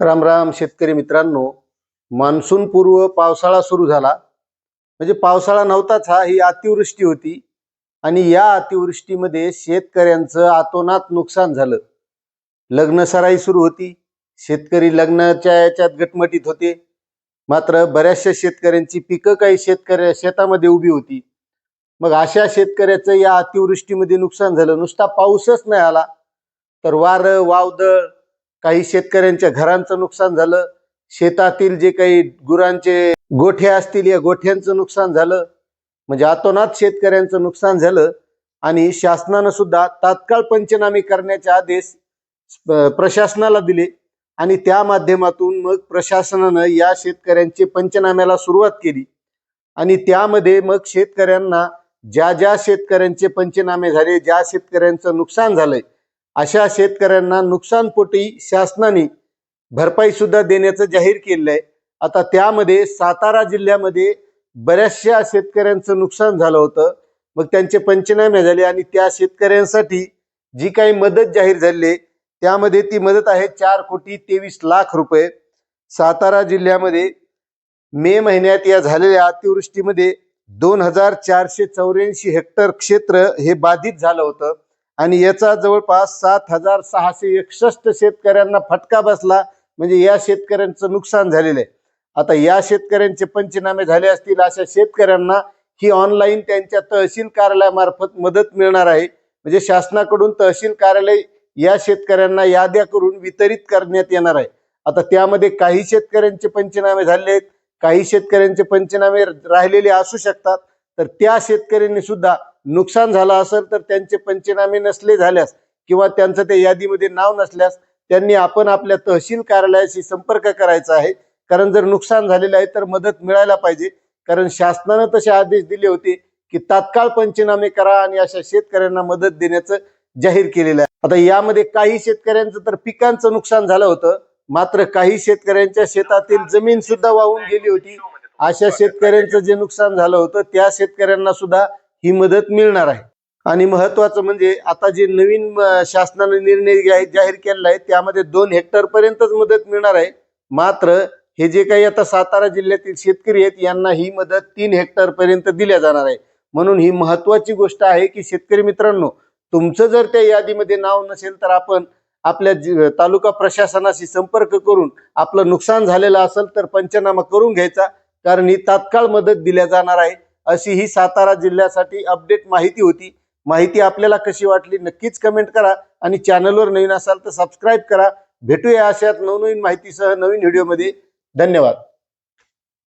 राम राम शेतकरी मित्रांनो. मान्सून पूर्व पावसाळा सुरू झाला. म्हणजे पावसाळा नव्हताच हा ही अतिवृष्टी होती. आणि या अतिवृष्टीमध्ये शेतकऱ्यांचं आतोनात नुकसान झालं. लग्न सराई सुरू होती. शेतकरी लग्नाच्या याच्यात गटमटीत होते. मात्र बऱ्याचशा शेतकऱ्यांची पिकं काही शेतकऱ्या शेतामध्ये उभी होती. मग अशा शेतकऱ्याचं या अतिवृष्टीमध्ये नुकसान झालं. नुसता पाऊसच नाही आला. तर वारं वावदळ काही शेतकऱ्यांच्या घरांचं नुकसान झालं शेतातील जे काही गुरांचे गोठे असतील या गोठ्यांचं नुकसान झालं. म्हणजे अतोनात शेतकऱ्यांचं नुकसान झालं आणि शासनानं सुद्धा तात्काळ पंचनामे करण्याचे आदेश प्रशासनाला दिले आणि त्या माध्यमातून मग प्रशासनानं या शेतकऱ्यांचे पंचनाम्याला सुरुवात केली. आणि त्यामध्ये मग शेतकऱ्यांना ज्या ज्या शेतकऱ्यांचे पंचनामे झाले ज्या शेतकऱ्यांचं नुकसान झालंय अशा शेतकऱ्यांना नुकसानपोटी शासनाने भरपाई सुद्धा देण्याचं जाहीर केलेलं आहे. आता त्यामध्ये सातारा जिल्ह्यामध्ये बऱ्याचशा शेतकऱ्यांचं नुकसान झालं होतं. मग त्यांचे पंचनामे झाले आणि त्या शेतकऱ्यांसाठी जी काही मदत जाहीर झाली आहे त्यामध्ये ती मदत आहे चार कोटी तेवीस लाख रुपये. सातारा जिल्ह्यामध्ये मे महिन्यात या झालेल्या अतिवृष्टीमध्ये दोन हजार चारशे चौऱ्याऐंशी हेक्टर क्षेत्र हे बाधित झालं होतं. आणि याचा जवळपास सात हजार सहाशे एकसष्ट शेतकऱ्यांना फटका बसला. म्हणजे या शेतकऱ्यांचं नुकसान झालेलं आहे. आता या शेतकऱ्यांचे पंचनामे झाले असतील अशा शेतकऱ्यांना ही ऑनलाईन त्यांच्या तहसील कार्यालयामार्फत मदत मिळणार आहे. म्हणजे शासनाकडून तहसील कार्यालय या शेतकऱ्यांना याद्या करून वितरित करण्यात येणार आहे. आता त्यामध्ये काही शेतकऱ्यांचे पंचनामे झाले आहेत. काही शेतकऱ्यांचे पंचनामे राहिलेले असू शकतात. तर त्या शेतकऱ्यांनी सुद्धा नुकसान झालं असेल तर त्यांचे पंचनामे नसले झाल्यास किंवा त्यांचं त्या यादीमध्ये नाव नसल्यास त्यांनी आपण आपल्या तहसील कार्यालयाशी संपर्क करायचा आहे. कारण जर नुकसान झालेलं आहे तर मदत मिळायला पाहिजे. कारण शासनानं तसे आदेश दिले होते की तात्काळ पंचनामे करा आणि अशा शेतकऱ्यांना मदत देण्याचं जाहीर केलेलं आहे. आता यामध्ये काही शेतकऱ्यांचं तर पिकांचं नुकसान झालं होतं. मात्र काही शेतकऱ्यांच्या शेतातील जमीन सुद्धा वाहून गेली होती. अशा शेतकऱ्यांचं जे नुकसान झालं होतं त्या शेतकऱ्यांना सुद्धा ही मदत मिळणार आहे. आणि महत्वाचं म्हणजे आता जे नवीन शासनाने निर्णय जाहीर केलेला आहे त्यामध्ये दोन हेक्टर पर्यंतच मदत मिळणार आहे. मात्र हे जे काही आता सातारा जिल्ह्यातील शेतकरी आहेत यांना ही मदत तीन हेक्टर पर्यंत दिल्या जाणार आहे. म्हणून ही महत्वाची गोष्ट आहे की शेतकरी मित्रांनो तुमचं जर त्या यादीमध्ये नाव नसेल तर आपण आपल्या जि- तालुका प्रशासनाशी संपर्क करून आपलं नुकसान झालेलं असेल तर पंचनामा करून घ्यायचा कारण ही तात्काळ मदत दिल्या जाणार आहे. अशी ही सातारा जिल्ह्यासाठी अपडेट माहिती होती. माहिती आपल्याला कशी वाटली नक्कीच कमेंट करा आणि चॅनलवर नवीन असाल तर सबस्क्राईब करा. भेटूया अशात नवनवीन माहितीसह नवीन व्हिडिओमध्ये धन्यवाद.